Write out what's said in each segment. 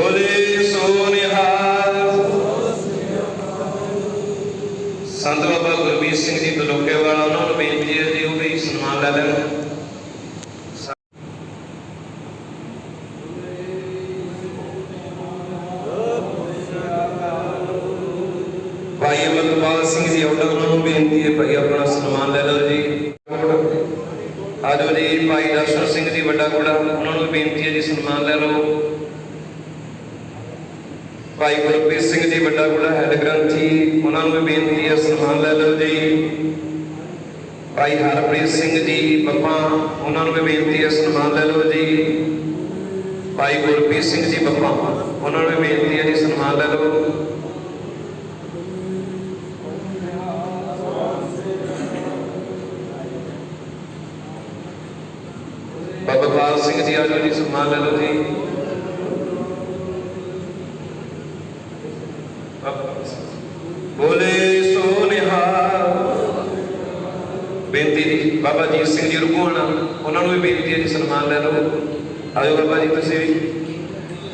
ਬੋਲੇ ਸੋ ਨਿਹਾਲ ਸੰਤ ਬਾਬਾ ਗੁਰਬੀਰ ਸਿੰਘ ਜੀ ਬਲੋਕੇ ਵਾਲਾ ਉਹਨਾਂ ਨੂੰ ਬੇਨਤੀ ਹੈ ਜੀ, ਉਹ ਵੀ ਸਨਮਾਨ ਲੈ ਲੈਣ। ਭਾਈ ਅਮਰਪਾਲ ਸਿੰਘ ਜੀ ਉਹਨਾਂ ਨੂੰ ਬੇਨਤੀ ਹੈ, ਭਾਈ ਆਪਣਾ ਸਨਮਾਨ ਲੈ ਲਓ ਜੀ। ਆਜੋ ਜੀ, ਭਾਈ ਦਰਸ਼ਨ ਸਿੰਘ ਜੀ, ਵੱਡਾ ਕੋੜਾ ਉਹਨਾਂ ਨੂੰ ਬੇਨਤੀ ਹੈ ਜੀ, ਸਨਮਾਨ ਲੈ ਲਓ। ਭਾਈ ਗੁਰਪ੍ਰੀਤ ਸਿੰਘ ਜੀ ਵੱਡਾ ਕੋੜਾ ਹੈਡ ਗ੍ਰੰਥੀ, ਉਹਨਾਂ ਨੂੰ ਵੀ ਬੇਨਤੀ ਹੈ, ਸਨਮਾਨ ਲੈ ਲਓ ਜੀ। ਭਾਈ ਹਰਪ੍ਰੀਤ ਸਿੰਘ ਜੀ ਬੱਪਾ ਉਹਨਾਂ ਨੂੰ ਵੀ ਬੇਨਤੀ ਹੈ, ਸਨਮਾਨ ਲੈ ਲਓ ਜੀ। ਭਾਈ ਗੁਰਪ੍ਰੀਤ ਸਿੰਘ ਜੀ ਬੱਪਾ ਉਹਨਾਂ ਨੂੰ ਵੀ ਬੇਨਤੀ ਹੈ ਜੀ, ਸਨਮਾਨ ਲੈ ਲਓ। ਬਾਬਾ ਪਾਲ ਸਿੰਘ ਜੀ ਆਜੋ ਜੀ, ਸਨਮਾਨ ਲੈ ਲਓ ਜੀ। ਬੋਲੇ ਸੋ ਨਿਹਾਲ ਬੇਨਤੀ ਜੀ, ਬਾਬਾ ਜੀਤ ਸਿੰਘ ਜੀ ਰੁਕਵਾਣਾ ਉਹਨਾਂ ਨੂੰ ਵੀ ਬੇਨਤੀ ਹੈ ਜੀ ਸਨਮਾਨ ਲੈ ਲਓ। ਆਜੋ ਬਾਬਾ ਜੀ, ਤੁਸੀਂ ਵੀ।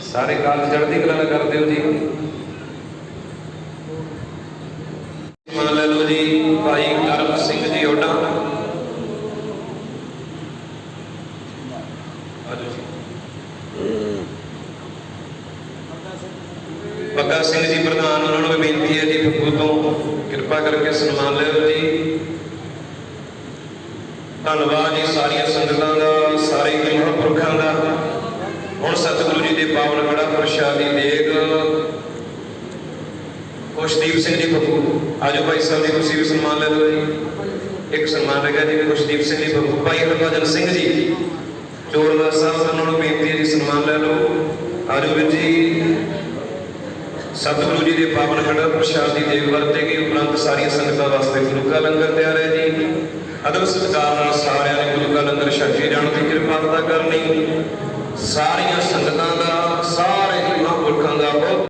ਸਾਰੇ ਕਾਲ ਚੜ੍ਹਦੀ ਕਲਾ ਨਾਲ ਕਰਦੇ ਹੋ ਜੀ। ਸਨਮਾਨ ਲੈ ਲਓ ਜੀ, ਭਾਈ ਕਰਮ ਸਿੰਘ ਜੀ ਓਡਾ ਆਜੋ ਜੀ। ਬੱਗਾ ਸਿੰਘ ਜੀ ਪ੍ਰਧਾਨ, ਉਹਨਾਂ ਨੂੰ ਵੀ ਬੇਨਤੀ ਹੈ ਜੀ ਫੱਗੂ ਤੋਂ। ਕਿਰਪਾ ਕਰਕੇ ਸਨਮਾਨ ਲਿਓ ਜੀ। ਧੰਨਵਾਦ ਜੀ ਸਾਰੀਆਂ ਸੰਗਤਾਂ ਦਾ, ਸਾਰੇ ਹੀ ਮਹਾਂਪੁਰਖਾਂ ਦਾ। ਹੁਣ ਸਤਿਗੁਰੂ ਜੀ ਦੇ ਪਾਵਨ ਗੜਾ ਪ੍ਰਸ਼ਾਦੀ ਦੇਗ। ਖੁਸ਼ਦੀਪ ਸਿੰਘ ਜੀ ਫੱਗੂ ਆਜੋ ਭਾਈ ਸਾਹਿਬ ਜੀ, ਤੁਸੀਂ ਵੀ ਸਨਮਾਨ ਲੈ ਲਓ ਜੀ। ਇੱਕ ਸਨਮਾਨ ਰਹਿ ਗਿਆ ਜੀ ਖੁਸ਼ਦੀਪ ਸਿੰਘ ਜੀ ਫੱਗੂ ਭਾਈ ਹਰਭਜਨ ਸਿੰਘ ਜੀ ਚੋੜਵਾ ਸਾਹਿਬ, ਉਹਨਾਂ ਨੂੰ ਬੇਨਤੀ ਹੈ ਜੀ ਸਨਮਾਨ ਲੈ ਲਓ। ਆਜੋ ਵੀਰ ਜੀ ਸਤਿਗੁਰੂ ਜੀ ਦੇ ਪਾਵਨ ਖੜਾ ਪ੍ਰਸ਼ਾਦ ਦੀ ਦੇਵ ਵਰਤੇ ਗਈ ਉਪਰੰਤ ਸਾਰੀਆਂ ਸੰਗਤਾਂ ਵਾਸਤੇ ਗੁਰੂ ਕਾ ਲੰਗਰ ਤਿਆਰ ਹੈ ਜੀ। ਅਦਬ ਸਤਿਕਾਰ ਨਾਲ ਸਾਰਿਆਂ ਨੇ ਗੁਰੂ ਕਾ ਲੰਗਰ ਛਕੇ ਜਾਣ ਦੀ ਕਿਰਪਾ ਕਰਨੀ ਸਾਰੀਆਂ ਸੰਗਤਾਂ ਦਾ, ਸਾਰੇ ਹੀ ਮਹਾਂਪੁਰਖਾਂ ਦਾ ਬਹੁਤ